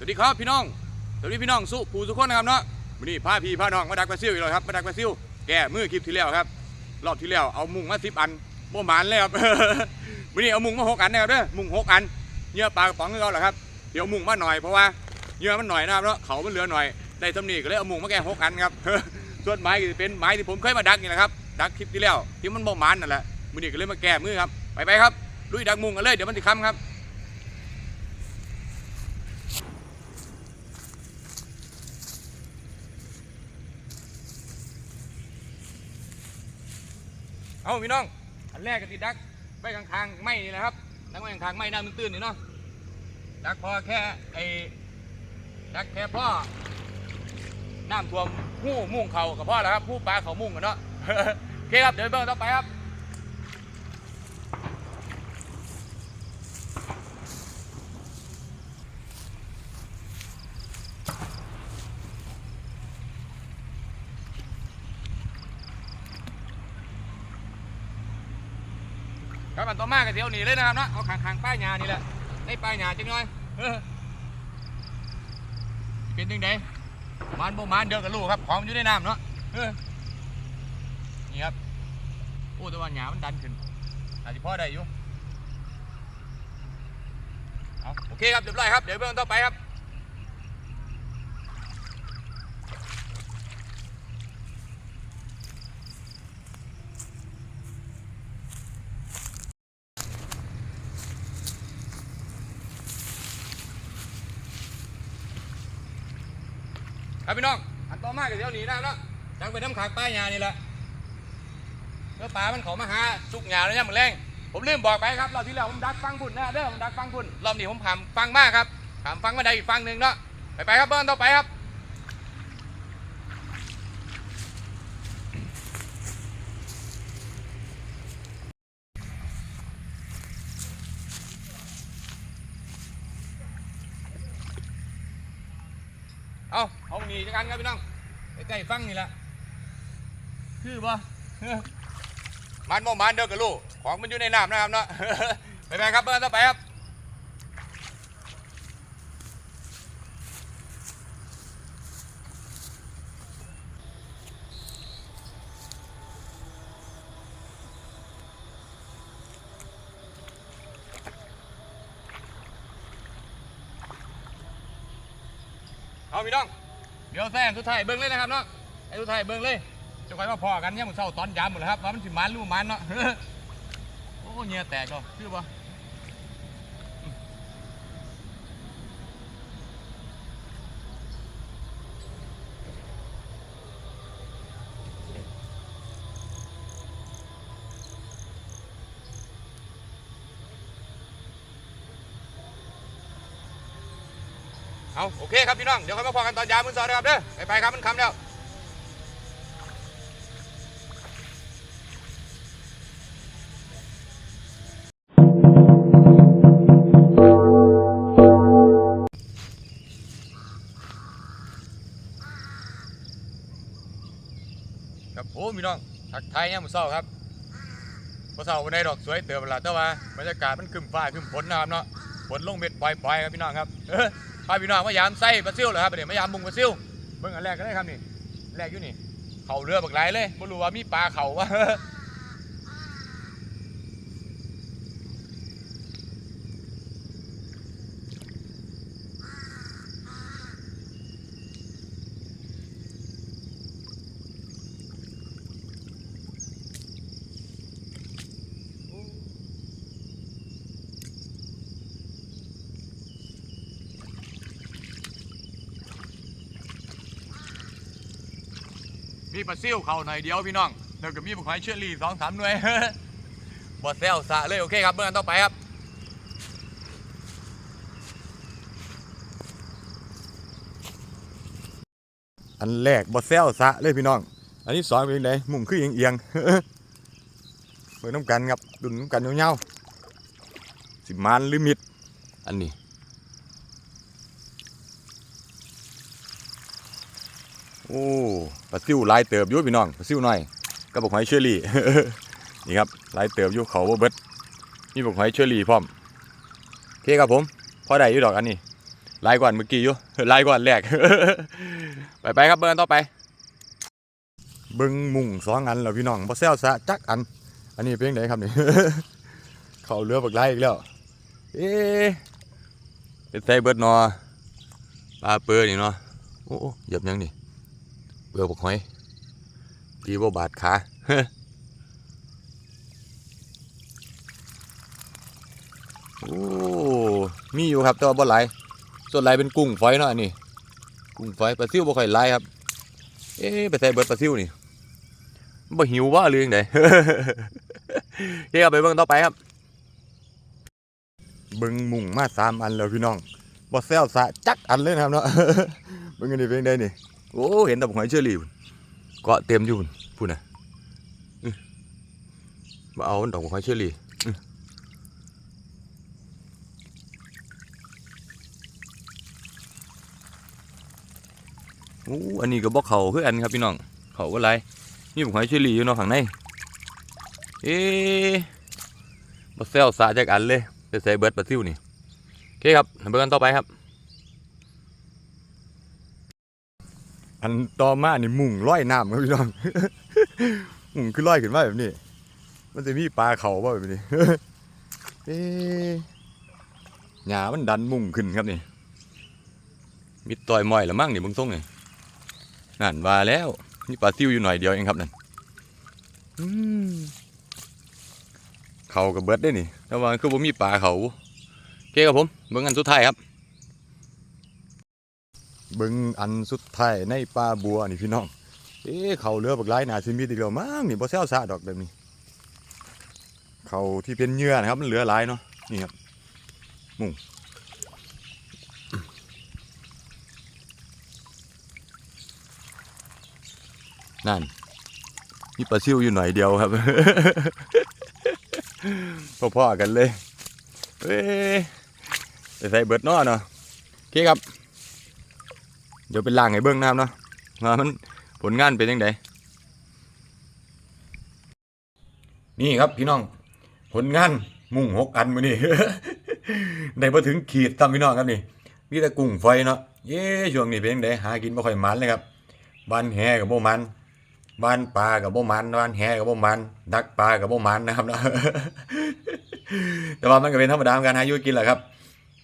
สวัสดีครับพี่น้อง สวัสดีพี่น้องสุผู้สุขคนนะครับเนาะวันนี้พาพี่พาน้องมาดักปลาซิวอีกแล้วครับมาดักปลาซิวแก้มือคลิปที่แล้วครับ รอบที่แล้วเอามุงมาสิบอันโมหมานเลยครับวันนี้เอามุงมาหกอันนะครับเด้อมุงหกอันเหยื่อปลากระป๋องก็เหรอครับ เดี๋ยวมุงมาหน่อยเพราะว่าเหยื่อมันหน่อยนะครับเนาะเขามันเหลือหน่อยได้ตำหนิก็เลยเอามุงมาแก้หกอันครับส่วนไม้ก็จะเป็นไม้ที่ผมเคยมาดักนี่แหละครับดักคลิปที่แล้วที่มันโมหมานนั่นแหละวันนี้ก็เลยมาแก้มือครับไปไปครับลุยดักมุงกันเลยเดี๋ยวมันจะค้ำครับ เอาพี่น้อง อันแรกก็ติดดักไว้ข้างๆไม่นี่แหละครับดักไว้ข้างๆไม่น้ำตื้นๆนี่เนาะดักพอแค่ไอ้ดักแค่พ่อน้ำท่วมหู้มุ่งเขากับพ่อแล้วครับผู้ปลาเขามุ่งกันเนาะโอเคครับเดี๋ยวเบิ้งต่อไปครับ ครับอันต่อมากันเดี๋ยวหนีเลยนะครับเนาะเอาขางขางๆป้ายหญ้านี่แหละในป้ายหญ้าจังหน่อยเออเป็นยังไงมันบ่มันเดียวกับลูกครับของมันอยู่ในน้ำเนาะเออนี่ครับโอ้แต่ว่าหญ้ามันดันขึ้นอาจจะพ่อได้อยู่เอาโอเคครับเรียบร้อยครับเดี๋ยวเบื้องต่อไปครับ ครับพี่น้อง อันต่อมาก็เดี๋ยวหนีน้ำแล้วจังไปน้ำขางป้ายหญ้านี่แหละเพื่อปลามันเขามาหาสุกหยาแล้วเนี่ยมันแรงผมลืมบอกไปครับรอบที่แล้วผมดักฟังพุ่นนะเด้อผมดักฟังพุ่นรอบนี้ผมขามฟังมากครับขามฟังมาได้อีกฟังหนึ่งเนาะไปไปครับเบิ้ลต่อไปครับ เอาเอาหนีจักกันครับพี่น้องใกล้ๆฟังนี่ละคือบ่มันบ่มันเด้อกับลูกของมันอยู่ในน้ำนะครับเนาะไปไปครับเบิ้ลต่อไปครับ เอาพี่น้อง เดี๋ยวแซงสุดท้ายเบิ้งเลยนะครับเนาะไอ้สุดท้ายเบิ้งเลยจะคอยมาพอกันเนี่ยมึงเศร้าตอนยามหมดแล้วครับว่ามันสิมันรู้มันเนาะโอ้เหงียแตกก็คือปะ เอาโอเคครับพี่น้อง เดี๋ยวค่อยมาพอกันตอนยามมือสอนะครับเด้อไปไปครับมันคำแล้วครับโอ้พี่น้องทักทายเนี่ยมมือเศร้าครับพอเศร้าวันใดดอกสวยเติมเวลาแต่ว่าบรรยากาศมันคึมฟ้าคึมฝนนะครับเนาะฝนลงเม็ดปล่อยๆครับพี่น้องครับเออ พาพี่น้องมายามไส้ปลาซิวเหรอครับเดี๋ยวมายามมุงปลาซิวเบิ่งอันแรกก็ได้ครับนี่แรกอยู่นี่ เขาเรือบักไหลเลยไม่รู้ว่ามีปลาเขาวะ มีปลาซิวเขาหน่อยเดียวพี่น้องเดี๋ยวก็มีบุกหอยเชื่อรี่สองสามหน่วยบอดเซลสะเลยโอเคครับเมื่อกันต่อไปครับอันแรกบอดเซลสะเลยพี่น้อง อันที่สองเป็นไงมุ่งขึ้นเอียงๆเปิดน้ำกันครับดุนน้ำกันเงาๆสิมานหรือมิดอันนี้ โอ้ปลาซิวลายเติบยู่พี่น้องปลาซิวหน้อยกระบอกหอยเชอรี่นี่ครับลายเติบยู่เขาบ่เบิดมีบอกหอยเชอรี่พร้อมโอเคครับผมพอได้ยู่ดอกอันนี้ลายกว่าเมื่อกี้ยู่ลายกว่าแรกไปไปครับเบิร์นต่อไป เบิ้งมุงสองอันแล้วพี่น้องบ่แซวซะจักอัน อันนี้เป็นยังไงครับนี่เขาเรือบักไล่อีกแล้วเอ๊ะเป็นไซเบิร์ดนอปลาเปือนี่เนาะโอ้โอ้หยียบยังนี่ เปือบักหอยตีบ่าบาดขาโอ้มีอยู่ครับแต่ว่าบ่หลส่วนไหลเป็นกุ้งฝอยเนาะอันนี้กุ้งฝอยปลาซิวบ่ค่อยหลายครับ เอ๊ะไปใส่เบิดปลาซิวนี่บ่หิวว่าหรือยังไงเฮ้ยเอาไปเบิ่งต่อไปครับ เบิ่งมุงมาสามอันแล้วพี่น้องบ่แซวสะจักอันเลยนะครับเนาะเบิ่งอันนี้เป็นไงนี่ โอ้เห็นแต่หอยเชอรี่เกาะเต็มอยู่พุ่นน่ะมาเอาดอกหอยเชอรี่อ้อโอ้อันนี้ก็บ่เขาคืออันครับพี่น้องเขาก็ไรนี่บักหอยเชอรี่อยู่เนาะข้างในเอ๊ะบ่แซวสะจักอันเลยไปใส่เบิร์ดปลาซิวนี่โอเคครับเบิร์กันต่อไปครับ อันต่อมานี่มุงร้อยน้ำครับพี่น้อง มุงคือร้อยขึ้นมาแบบนี้ มันจะมีปลาเขาบ่แบบนี้เอ๊หญ้ามันดันมุงขึ้นครับนี่มีต่อยมอยละมั่งนี่เบงทรงนี่นั่นว่าแล้วมีปลาซิวอยู่หน่อยเดียวเองครับนั่นเขากับเบิร์ดได้นี่แต่ว่าคือผมมีปลาเขาโอเคครับผมเบิ่งอันสุดท้ายครับ เบิ่งอันสุดท้ายในปลาบัวนี่พี่น้อง เอ๊ะเขาเรือบักหลายหนาซิมีอีกแล้วมั้งนี่บ่แซวซะดอกแบบนี้ เขาที่เป็นเหยื่อนะครับ มันเหลือหลายเนาะนี่ครับมุ่งนั่นมีปลาซิวอยู่หน่อยเดียวครับพ่อๆกันเลยเอ้ยไปใส่เบิดนาะเนาะโอเคครับ เดี๋ยวเป็นล่างให้เบิ้งน้ำเนาะว่ามันผลงานเป็นยังไงนี่ครับพี่น้อง ผลงานมุ่งหกอันมานี่ได้มาถึงขีดตามพี่น้องครับนี่มีแต่กุ้งไฟเนาะเย้ช่วงนี้เป็นยังไงหากินไม่ค่อยมันเลยครับบ้านแห่กับโบมันบ้านปลากับโบมันบ้านแห่กับโบมันดักปลากับโบมันนะครับเนาะแต่ว่ามันก็เป็นธรรมดาของการหาอยู่กินแหละครับ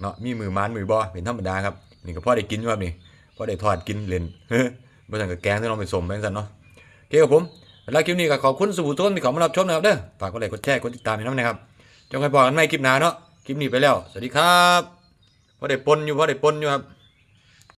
เนาะมีมือมันมือบอเป็นธรรมดาครับนี่ก็พ่อได้กินอยู่ครับนี่ พ่อได้ทอดกินเล่นบ่สั่งกับแกงที่เราไปสมแบงสันเนาะโอเคครับผมแล้วคลิปนี้ก็ขอบคุณสุภุต้นที่เขามารับชมนะครับเด้อฝากกดไลค์กดแชร์กดติดตามให้น้ำนะครับจงไปบอกกันใหม่คลิปหน้าเนาะคลิปนี้ไปแล้ว สวัสดีครับพอได้ปนอยู่พอได้ปนอยู่ครับ